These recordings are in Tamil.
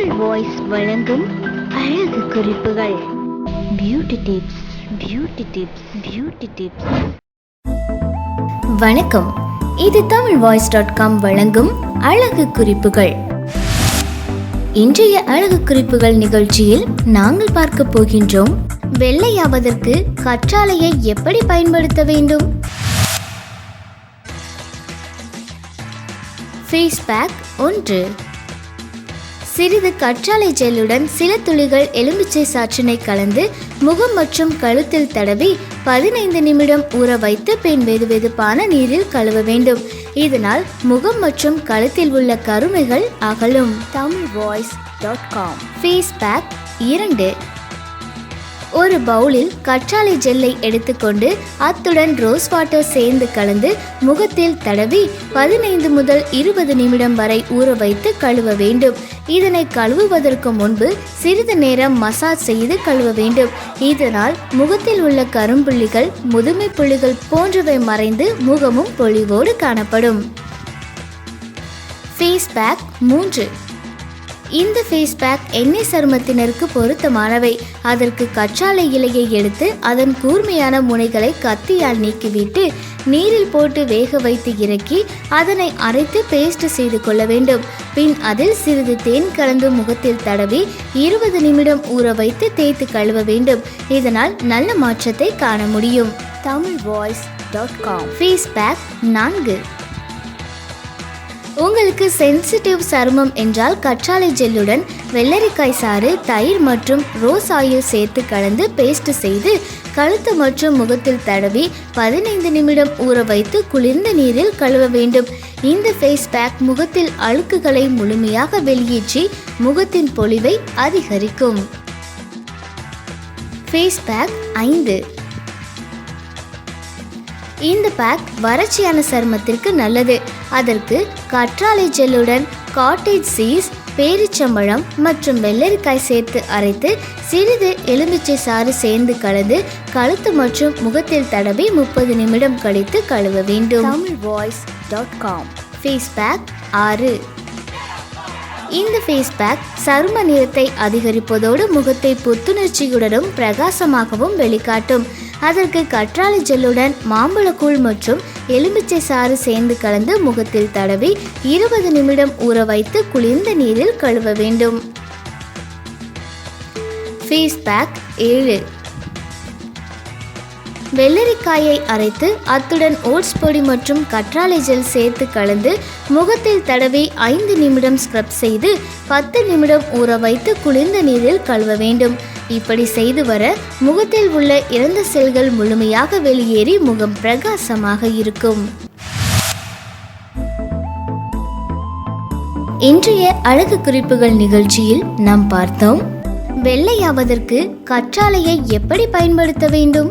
தமிழ் வாய்ஸ் வழங்கும் அழகு குறிப்புகள். Beauty tips beauty tips beauty tips வணக்கம். இது தமிழ் வாய்ஸ் டாட் காம் வழங்கும் அழகு குறிப்புகள். இன்றைய அழகு குறிப்புகள் நிகழ்ச்சியில் நாங்கள் பார்க்க போகின்றோம் வெள்ளையாவதற்கு கற்றாழையை எப்படி பயன்படுத்த வேண்டும்? ஃபேஸ் பேக் ஒன்று. சிறிது கற்றாழை ஜெல்லுடன் சில துளிகள் எலுமிச்சை சாற்றினை கலந்து முகம் மற்றும் கழுத்தில் தடவி பதினைந்து நிமிடம் ஊற வைத்து பின் வெதுவெதுப்பான நீரில் கழுவ வேண்டும். இதனால் முகம் மற்றும் கழுத்தில் உள்ள கருமைகள் அகலும். Tamil voice dot com. Face pack இரண்டு ஒரு பவுலில் கற்றாழை ஜெல்லை எடுத்துக்கொண்டு அத்துடன் ரோஸ் வாட்டர் சேர்ந்து கலந்து முகத்தில் தடவி பதினைந்து முதல் இருபது நிமிடம் வரை ஊற வைத்து கழுவ வேண்டும். இதனை கழுவுவதற்கு முன்பு சிறிது நேரம் மசாஜ் செய்து கழுவ வேண்டும். இதனால் முகத்தில் உள்ள கரும்புள்ளிகள் முதுமை புள்ளிகள் போன்றவை மறைந்து முகமும் பொழிவோடு காணப்படும். ஃபேஸ் பேக் மூன்று. இந்த ஃபேஸ் பேக் எண்ணெய் சருமத்தினருக்கு பொருத்தமானவை. அதற்கு கற்றாழை இலையை எடுத்து அதன் கூர்மையான முனைகளை கத்தியால் நீக்கிவிட்டு நீரில் போட்டு வேக வைத்து இறக்கி அதனை அரைத்து பேஸ்ட் செய்து கொள்ள வேண்டும். பின் அதில் சிறிது தேன் கலந்து முகத்தில் தடவி இருபது நிமிடம் ஊற வைத்து தேய்த்து கழுவ வேண்டும். இதனால் நல்ல மாற்றத்தை காண முடியும். Tamil voice dot com. Face pack நான்கு. உங்களுக்கு சென்சிட்டிவ் சருமம் என்றால் கற்றாழை ஜெல்லுடன் வெள்ளரிக்காய் சாறு தயிர் மற்றும் ரோஸ் ஆயில் சேர்த்து கலந்து பேஸ்ட் செய்து கழுத்து மற்றும் முகத்தில் தடவி பதினைந்து நிமிடம் ஊற வைத்து குளிர்ந்த நீரில் கழுவ வேண்டும். இந்த ஃபேஸ் பேக் முகத்தில் அழுக்குகளை முழுமையாக வெளியேற்றி முகத்தின் பொலிவை அதிகரிக்கும். ஃபேஸ் பேக் ஐந்து. இந்த பேக் வறட்சியான சருமத்திற்கு நல்லது. அதற்கு கற்றாழை ஜெல்லுடன் காட்டேஜ் சீஸ் பேரிச்சம்பழம் மற்றும் வெள்ளரிக்காய் சேர்த்து அரைத்து சிறிது எலுமிச்சை சாறு சேர்ந்து கலந்து கழுத்து மற்றும் முகத்தில் தடவி முப்பது நிமிடம் கழித்து கழுவ வேண்டும். Tamil voice dot com face pack ஆறு. இந்த ஃபேஸ் பேக் சரும நிறத்தை அதிகரிப்பதோடு முகத்தை புத்துணர்ச்சியுடனும் பிரகாசமாகவும் வெளிக்காட்டும். அதற்கு கற்றாழை ஜெல்லுடன் மாம்பழக்கூழ் மற்றும் எலுமிச்சை சாறு சேர்ந்து கலந்து முகத்தில் தடவி இருபது நிமிடம் ஊற வைத்து குளிர்ந்த நீரில் கழுவ வேண்டும். ஃபேஸ் பேக் ஏழு. வெள்ளரிக்காயை அரைத்து அத்துடன் ஓட்ஸ் பொடி மற்றும் கற்றாழை ஜெல் சேர்த்து கலந்து முகத்தில் தடவி ஐந்து நிமிடம் ஸ்க்ரப் செய்து பத்து நிமிடம் ஊற வைத்து குளிர்ந்த நீரில் கழுவ வேண்டும். இப்படி செய்து வர முகத்தில் உள்ள இறந்த செல்கள் முழுமையாக வெளியேறி முகம் பிரகாசமாக இருக்கும். இன்றைய அழகு குறிப்புகள் நிகழ்ச்சியில் நாம் பார்த்தோம் வெள்ளையாவதற்கு கற்றாழையை எப்படி பயன்படுத்த வேண்டும்?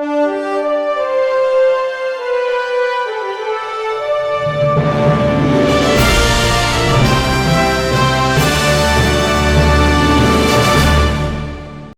Thank you.